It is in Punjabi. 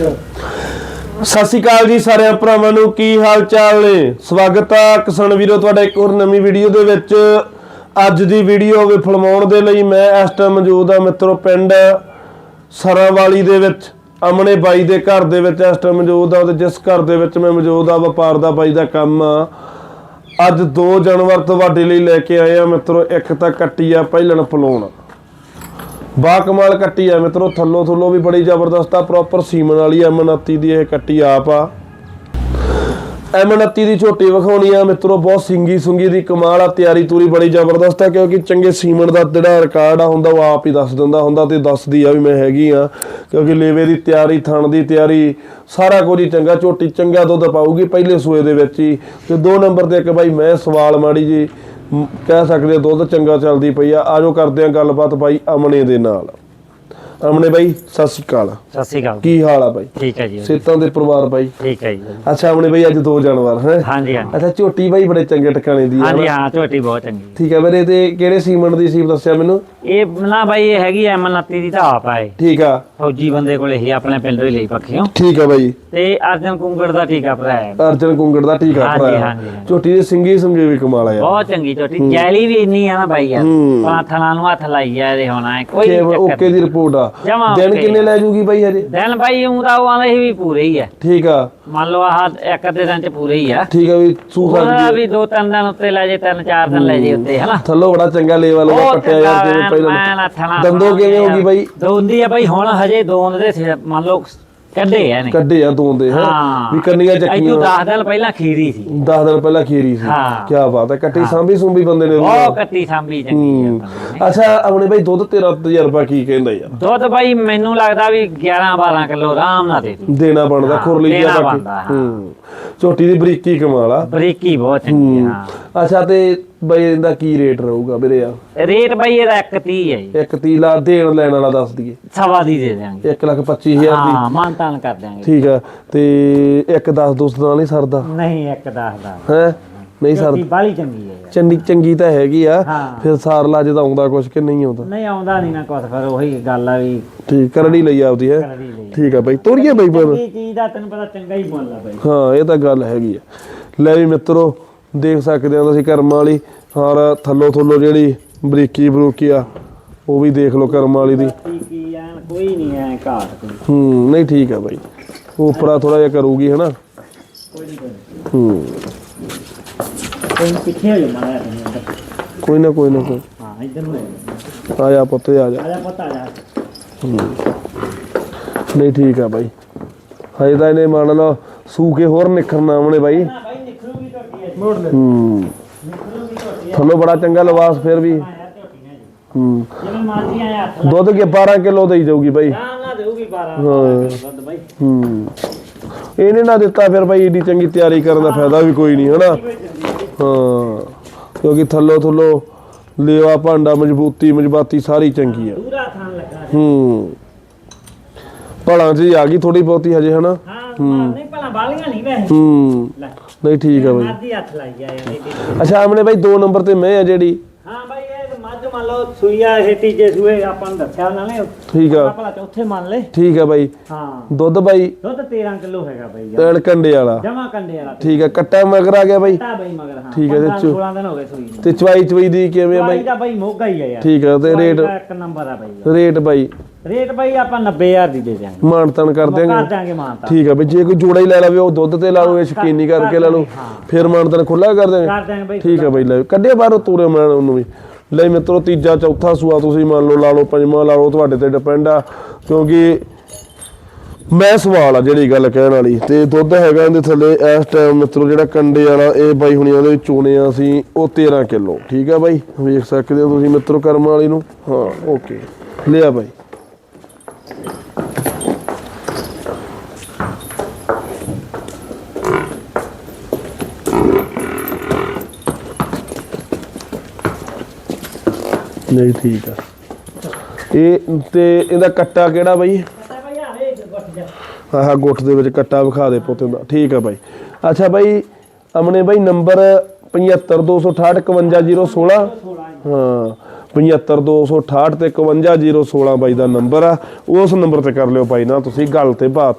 ਸਤਿ ਸ਼੍ਰੀ ਅਕਾਲ ਜੀ ਸਾਰਿਆਂ ਭਰਾਵਾਂ ਨੂੰ, ਕੀ ਹਾਲ ਚਾਲ ਨੇ? ਸਵਾਗਤ ਆ ਕਿਸਾਨ ਵੀਰੋ, ਤੁਹਾਡਾ ਇੱਕ ਹੋਰ ਨਵੀਂ ਵੀਡੀਓ ਦੇ ਵਿੱਚ। ਅੱਜ ਦੀ ਵੀਡੀਓ ਵਿਫਲਮਾਉਣ ਦੇ ਲਈ ਮੈਂ ਇਸ ਟਾਈਮ ਮੌਜੂਦ ਆ ਮਿੱਤਰੋ, ਪਿੰਡ ਸਰਾਵਾਲੀ ਦੇ ਵਿੱਚ, ਅਮਨੇ ਬਾਈ ਦੇ ਘਰ ਦੇ ਵਿੱਚ ਇਸ ਟਾਈਮ ਮੌਜੂਦ ਆ ਤੇ ਜਿਸ ਘਰ ਦੇ ਵਿੱਚ ਮੈਂ ਮੌਜੂਦ ਆ ਵਪਾਰ ਦਾ ਬਾਈ ਦਾ ਕੰਮ ਆ। ਅੱਜ ਦੋ ਜਾਨਵਰ ਤੁਹਾਡੇ ਲਈ ਲੈ ਕੇ ਆਏ ਆ ਮਿੱਤਰੋ, ਇੱਕ ਤਾਂ ਕੱਟੀ ਆ, ਪਹਿਲਣ ਪਲੋਣ ਬਾ ਕਮਾਲ ਕੱਟੀ ਆ ਮਿੱਤਰੋ, ਥੱਲੋਂ ਥੱਲੋਂ ਵੀ ਬੜੀ ਜ਼ਬਰਦਸਤ ਆ ਪ੍ਰੋਪਰ ਸੀਮਨ ਵਾਲੀ ਐਮਨਤੀ ਦੀ ਇਹ ਕੱਟੀ ਆਪ ਆ। ਐਮਨਤੀ ਦੀ ਝੋਟੀ ਵਿਖਾਉਣੀ ਆ ਮਿੱਤਰੋ, ਬਹੁਤ ਸਿੰਗੀ ਸੁੰਗੀ ਦੀ ਕਮਾਲ ਆ, ਤਿਆਰੀ ਤੂਰੀ ਬੜੀ ਜ਼ਬਰਦਸਤ ਆ, ਕਿਉਂਕਿ ਚੰਗੇ ਸੀਮਨ ਦਾ ਜਿਹੜਾ ਰਿਕਾਰਡ ਆ, ਹੁੰਦਾ ਉਹ ਆਪ ਹੀ ਦੱਸ ਦਿੰਦਾ, ਹੁੰਦਾ ਤੇ ਦੱਸਦੀ ਆ ਵੀ ਮੈਂ ਹੈਗੀ ਆ, ਕਿਉਂਕਿ ਲੇਵੇ ਦੀ ਤਿਆਰੀ, ਥਣ ਦੀ ਤਿਆਰੀ, ਸਾਰਾ ਕੁਝ ਹੀ ਚੰਗਾ, ਝੋਟੀ ਚੰਗਾ ਦੁੱਧ ਪਾਊਗੀ ਪਹਿਲੇ ਸੂਏ ਦੇ ਵਿੱਚ ਹੀ, ਤੇ ਦੋ ਨੰਬਰ ਤੇ ਇੱਕ ਬਾਈ, ਮੈਂ ਸਵਾਲ ਮਾੜੀ ਜੀ ਕਹਿ ਸਕਦੇ ਆ, ਦੁੱਧ ਚੰਗਾ ਚੱਲਦੀ ਪਈ ਆ। ਆਜੋ ਕਰਦੇ ਆ ਗੱਲਬਾਤ ਬਾਈ ਅਮਨੇ ਦੇ ਨਾਲ। ਅਮਨੇ ਬਾਈ ਸਤਿ ਸ਼੍ਰੀ ਅਕਾਲ। ਸਤਿ ਸ਼੍ਰੀ ਅਕਾਲ ਕੀ ਹਾਲ ਆ ਬਾਈ? ਠੀਕ ਹੈ ਜੀ। ਸੇਤਾਂ ਦੇ ਪਰਿਵਾਰ ਬਾਈ? ਠੀਕ ਹੈ ਜੀ। ਅੱਛਾ ਅਮਨੇ ਬਾਈ ਅੱਜ ਦੋ ਜਾਨਵਰ ਹੈ? ਹਾਂਜੀ ਹਾਂਜੀ। ਅੱਛਾ ਝੋਟੀ ਬਾਈ ਬੜੇ ਚੰਗੇ ਟਿਕਾਣੇ ਦੀ ਆ ਹਾਂਜੀ ਹਾਂ ਝੋਟੀ ਬਹੁਤ ਚੰਗੀ ਠੀਕ ਹੈ ਵੀਰੇ ਤੇ ਕਿਹੜੇ ਸੀਮੈਂਟ ਦੀ ਸੀ ਦੱਸਿਆ ਮੈਨੂੰ? ਇਹ ਨਾ ਬਾਈ ਇਹ ਹੈਗੀ ਐ ਮਨੱਤੀ ਦੀ ਤਾਂ ਆਪ ਆਏ ਠੀਕ ਆ। ਫੌਜੀ ਬੰਦੇ ਕੋਲੇ ਹੀ ਆਪਣੇ ਪਿੰਡੋਂ ਹੀ ਲਈ ਪੱਖੀਓ ਠੀਕ ਆ ਬਾਈ। ਤੇ ਅਰਜਨ ਕੁੰਗੜ ਦਾ ਟੀਕਾ ਭਰਾਇਆ ਅਰਜਨ ਕੁੰਗੜ ਦਾ ਠੀਕ ਆ ਭਰਾਇਆ ਹਾਂਜੀ, ਹਾਂਜੀ। ਝੋਟੀ ਦੀ ਸਿੰਗੀ ਸੁੰਗੀ ਵੀ ਕਮਾਲ ਆ ਬਹੁਤ ਚੰਗੀ ਝੋਟੀ। ਜੈਲੀ ਵੀ ਇੰਨੀ ਆ ਨਾ ਬਾਈ ਯਾਰ। ਹੂੰ। ਪਾਥਲਾਂ ਨੂੰ ਹੱਥ ਲਾਈ ਆ ਇਹਦੇ ਹੋਣਾ ਹੈ, ਕੋਈ ਓਕੇ ਦੀ ਰਿਪੋਰਟ ਆ। ਜਮਾਂ ਦਿਨ। ਕਿੰਨੇ ਲੈ ਜੂਗੀ ਬਾਈ ਹਜੇ? ਦਿਨ ਬਾਈ ਉਹ ਤਾਂ ਉਹ ਆਂਦੇ ਸੀ ਵੀ ਪੂਰੇ ਹੀ ਆ। ਠੀਕ ਆ। ਮੰਨ ਲਓ ਆਹ ਇੱਕ ਅੱਧੇ ਦਿਨ ਚ ਪੂਰੇ ਹੀ ਆ। ਠੀਕ ਆ ਵੀ ਸੂ ਉਹਦਾ ਵੀ ਦੋ ਤਿੰਨ ਦਿਨ ਉੱਤੇ ਲੈ ਜੇ ਤਿੰਨ ਚਾਰ ਦਿਨ ਲੈ ਜੇ ਉੱਤੇ ਹਨਾ? ਥੱਲੋਂ ਬੜਾ ਚੰਗਾ ਲੈਵਲ ਉਹ ਉਹ ਕੱਟਿਆ ਯਾਰ ਜਿਵੇਂ ਪਹਿਲਾਂ ਦੰਦੋਂ ਕਿਵੇਂ ਹੋਗੀ ਬਾਈ? ਦੋਂਦੀ ਆ ਬਾਈ ਹੁਣ ਹਜੇ ਦੋਂਦ ਦੇ ਸਿਰ ਮੰਨ ਲਓ ਕੱਢੇ ਆ ਨੇ ਕੱਢੇ ਆ ਦੋਂਦੇ ਹੈ? ਹਾਂ। ਵੀ ਕੰਨੀਆਂ ਚੱਕੀਆਂ। 10 ਦਿਨ ਪਹਿਲਾਂ ਖੀਰੀ ਸੀ। 10 ਦਿਨ ਪਹਿਲਾਂ ਖੀਰੀ ਸੀ। ਹਾਂ। ਕੀ ਬਾਤ ਹੈ ਕੱਟੀ ਸਾਂਭੀ ਸੁੰਭੀ ਬੰਦੇ ਨੇ ਉਹ ਕੱਟੀ ਸਾਂਭੀ ਚੰਗੀ ਆ। ਅੱਛਾ ਆਪਣੇ ਬਾਈ ਦੁੱਧ ਤੇਰਾ ਤਜਰਬਾ ਕੀ ਕਹਿੰਦਾ ਯਾਰ? ਦੁੱਧ ਬਾਈ ਮੈਨੂੰ ਲੱਗਦਾ ਵੀ 11 12 ਕਿਲੋ ਆਰਾਮ ਨਾਲ ਦੇ ਦੂ ਦੇਣਾ ਬਣਦਾ ਖੁਰਲੀ ਜਿਹਾ ਬਾਕੀ। ਹਾਂ। ਝੋਟੀ ਦੀ ਬਰੀਕੀ ਕਮਾਲ ਆ। ਬਰੀਕੀ ਬਹੁਤ ਚੰਗੀ ਆ, ਅੱਛਾ ਤੇ ਬਈ ਇਹਦਾ ਕੀ ਰੇਟ ਰਹੂਗਾ ਵੀਰੇ ਯਾਰ ਰੇਟ ਬਾਈ ਇਹਦਾ 130 ਹੈ ਜੀ। ਇੱਕ ਤੀਲਾ ਦੇਣ ਲੈਣ ਵਾਲਾ ਦੱਸ ਦਈਏ। ਸਵਾ ਦੀ ਦੇ ਦਿਆਂਗੇ। 1 ਲੱਖ 25000 ਦੀ। ਹਾਂ ਮਾਨਤਾਨ ਕਰ ਦਿਆਂਗੇ। ਠੀਕ ਆ ਤੇ ਇੱਕ 10 ਦੋਸਤ ਨਾਲ ਨਹੀਂ ਸਰਦਾ? ਨਹੀਂ ਇੱਕ 10 ਦਾ। ਹੈ? ਨਹੀਂ ਸਰਦਾ। ਬਾਲੀ ਚੰਗੀ ਹੈ। ਚੰਗੀ ਚੰਗੀ ਤਾਂ ਹੈਗੀ ਆ। ਫਿਰ ਸਾਰ ਲਾ ਜਦ ਆਉਂਦਾ ਕੁਛ ਕਿ ਨਹੀਂ ਆਉਂਦਾ? ਨਹੀਂ ਆਉਂਦਾ ਨਹੀਂ ਨਾ ਕੁਛ ਫਿਰ ਉਹੀ ਗੱਲ ਆ ਵੀ ਠੀਕ ਕਰੜੀ ਲਈ ਆਪਦੀ ਹੈ? ਠੀਕ ਆ ਬਾਈ ਤੋਰੀਏ ਬਾਈ ਪਰ ਚੀਜ਼ ਦਾ ਤੈਨੂੰ ਪਤਾ ਚੰਗਾ ਹੀ ਮੁੱਲ ਆ ਬਾਈ। ਹਾਂ ਇਹ ਤਾਂ ਗੱਲ ਹੈਗੀ ਆ। ਲੈ ਵੀ ਮਿੱਤਰੋ ਦੇਖ ਸਕਦੇ ਆ ਤੁਸੀਂ ਕਰਮਾਂ ਵਾਲੀ, ਔਰ ਥੱਲੋ ਥੱਲੋ ਜਿਹੜੀ ਬਰੀਕੀ ਬਰੂਕੀ ਆ, ਉਹ ਵੀ ਦੇਖ ਲਓ ਕਰਮਾਂ ਵਾਲੀ ਦੀ। ਕੀ ਐਨ ਕੋਈ ਨਹੀਂ ਐ ਘਾਟ ਕੋਈ ਹੂੰ, ਨਹੀਂ ਠੀਕ ਆ ਬਾਈ। ਉਪਰਾ ਥੋੜਾ ਜਿਹਾ ਕਰੂਗੀ, ਹਨਾ? ਕੋਈ ਨਹੀਂ ਹੂੰ। ਕੋਈ ਪਿੱਛੇ ਹੋ ਮਾਰਿਆ ਕੋਈ ਨਾ ਕੋਈ ਨਾ, ਕੋਈ। ਹਾਂ ਇਧਰ ਨੂੰ ਆ ਜਾ ਪੁੱਤ, ਆ ਜਾ। ਜਾ ਪਤਾ ਜਾ ਨਹੀਂ ਠੀਕ ਆ ਬਾਈ। ਹਜੇ ਤਾਂ ਇਹਨੇ ਮੰਨ ਲਓ ਸੂ ਹੋਰ ਨਿਖਰਨਾ ਆਉਣੇ ਬਾਈ ਨਾ ਬਾਈ ਨਿਕਲੂਗੀ ਝੋਟੀ ਐ ਮੋੜ ਲੈ। ਹੂੰ। ਨਿਕਲੂਗੀ ਝੋਟੀ ਥੱਲੋਂ ਬੜਾ ਚੰਗਾ ਲਵਾਸ ਫਿਰ ਵੀ। ਹੂੰ। ਜਿਵੇਂ ਮਰਜ਼ੀ ਆਇਆ ਹੱਥ ਦੁੱਧ ਕੇ 12 ਕਿਲੋ ਦੇਈ ਜਾਊਗੀ ਬਾਈ। ਨਾ ਨਾ ਦੇਊਗੀ 12 ਹਾਂ। ਵੱਧ ਬਾਈ। ਹੂੰ। ਇਹਨੇ ਨਾ ਦਿੱਤਾ ਫਿਰ ਬਾਈ ਏਡੀ ਚੰਗੀ ਤਿਆਰੀ ਕਰਨ ਦਾ ਫਾਇਦਾ ਵੀ ਕੋਈ ਨਹੀਂ ਹਨਾ? ਹਾਂ। ਕਿਉਂਕਿ ਥੱਲੋ ਥੱਲੋ ਲੇਵਾ ਭਾਂਡਾ ਮਜ਼ਬੂਤੀ ਮਜ਼ਬਾਤੀ ਸਾਰੀ ਚੰਗੀ ਆ। ਪੂਰਾ ਥਾਂ ਲੱਗਾ। ਹੂੰ। ਭਲਾਂ ਜੀ ਆ ਗਈ ਥੋੜੀ ਬਹੁਤੀ ਹਜੇ ਹਨਾ? ਹਾਂ ਨਹੀਂ ਬਾਲੀਆਂ ਨਹੀਂ ਵੈਸੇ। ਹੂੰ। ਲੈ। ਨਹੀਂ ਠੀਕ ਆ ਬਾਈ। ਮਰਜ਼ੀ ਹੱਥ ਲਾਈ ਆ ਯਾਰ ਇਹਦੇ। ਅੱਛਾ ਆਮਨੇ ਬਾਈ ਦੋ ਨੰਬਰ ਤੇ ਮੈਂ ਆ ਜਿਹੜੀ। ਹਾਂ ਬਾਈ ਮੰਨ ਲਓ ਸੂਈਆ ਇਹ ਤੀਜੇ ਸੂਏ ਆਪਾਂ ਨੂੰ ਦੱਸਿਆ ਉਹਨਾਂ ਨੇ ਠੀਕ ਆ। ਭਲਾ ਚੌਥੇ ਮੰਨ ਲੈ ਠੀਕ ਆ ਬਾਈ। ਹਾਂ। ਦੁੱਧ ਬਾਈ? ਦੁੱਧ 13 ਕਿਲੋ ਹੈਗਾ ਬਾਈ ਕੰਡੇ ਵਾਲਾ। ਜਮਾ ਕੰਡੇ ਵਾਲਾ ਠੀਕ ਆ ਕੱਟਾ ਮਗਰ ਆ ਗਿਆ ਬਾਈ। ਤਾ ਬਾਈ ਮਗਰ ਹਾਂ। ਠੀਕ ਹੈ ਤੇ 15 ਚੋ- 16 ਦਿਨ ਹੋ ਗਏ ਸੂਈ ਨੂੰ। ਤੇ ਚਵਾਈ ਚਵਾਈ ਦੀ ਕਿਵੇਂ ਆ ਬਾਈ? ਬਾਈ ਦਾ ਬਾਈ ਮੋਗਾ ਹੀ ਆ ਯਾਰ। ਠੀਕ ਆ ਤੇ ਰੇਟ ਬਾਈ ਦਾ ਇੱਕ ਨੰਬਰ ਆ ਬਾਈ ਰੇਟ ਬਾਈ? ਰੇਟ ਬਾਈ ਆਪਾਂ 90000 ਦੀ ਦੇ ਦਿਆਂਗੇ। ਮਾਨਤਨ ਕਰ ਕਰ ਦਿਆਂਗੇ। ਦਿਆਂਗੇ ਮਾਨਤਾ ਠੀਕ ਆ ਬਈ ਜੇ ਕੋਈ ਜੋੜਾ ਹੀ ਲੈ ਲਵੇ ਉਹ ਦੁੱਧ ਤੇ ਲਾ ਲਓ ਇਹ ਸ਼ਕੀਨੀ ਕਰਕੇ ਲੈ ਲਓ। ਫਿਰ ਮਾਨਤਨ ਖੁੱਲਾ ਕਰ ਦਿਆਂਗੇ। ਕਰ ਦਿਆਂਗੇ ਬਾਈ ਠੀਕ ਆ ਬਈ ਲੈ ਕੱਢਿਆ ਬਾਹਰੋਂ ਤੂਰੇ ਮੈਂ ਉਹਨੂੰ ਵੀ। ਲਈ ਮਿੱਤਰੋ, ਤੀਜਾ, ਚੌਥਾ ਸੂਆ ਤੁਸੀਂ ਮੰਨ ਲਓ, ਲਾ ਲਓ, ਪੰਜਵਾਂ, ਲਾ ਲਓ, ਤੁਹਾਡੇ ਤੇ ਡਿਪੈਂਡ ਆ, ਕਿਉਂਕਿ ਮੈਂ ਸਵਾਲ ਆ ਜਿਹੜੀ ਗੱਲ ਕਹਿਣ ਵਾਲੀ। ਤੇ ਦੁੱਧ ਹੈਗਾ ਇਹਦੇ ਥੱਲੇ, ਇਸ ਟਾਈਮ ਮਿੱਤਰੋ, ਜਿਹੜਾ ਕੰਡੇ ਵਾਲਾ, ਇਹ ਬਾਈ ਹੁਣੀਆਂ ਦੇ ਚੋਣੇ ਆ ਅਸੀਂ, ਉਹ 13 ਕਿਲੋ। ਠੀਕ ਆ ਬਾਈ? ਵੇਖ ਸਕਦੇ ਹੋ ਤੁਸੀਂ ਮਿੱਤਰੋ ਕਰਮ ਵਾਲੀ ਨੂੰ? ਹਾਂ ਓਕੇ ਲਿਆ ਬਾਈ। ਨਹੀਂ, ਠੀਕ ਆ। ਇਹ ਤੇ ਇਹਦਾ ਕੱਟਾ ਕਿਹੜਾ ਬਾਈ? ਪਤਾ ਬਾਈ ਗੁੱਟ ਆਹ ਗੁੱਠ ਦੇ ਵਿੱਚ ਕੱਟਾ ਵਿਖਾ ਦੇ ਪੁੱਤ ਦਾ ਠੀਕ ਆ ਬਾਈ। ਅੱਛਾ ਬਾਈ, ਅਮਨੇ ਬਾਈ ਨੰਬਰ 7526851016 ਹਾਂ 752685 ਤੇ 51016 ਬਾਈ ਦਾ ਨੰਬਰ ਆ। ਉਸ ਨੰਬਰ ਤੇ ਕਰ ਲਿਓ ਬਾਈ ਨਾ ਤੁਸੀਂ ਗੱਲ ਤੇ ਬਾਤ।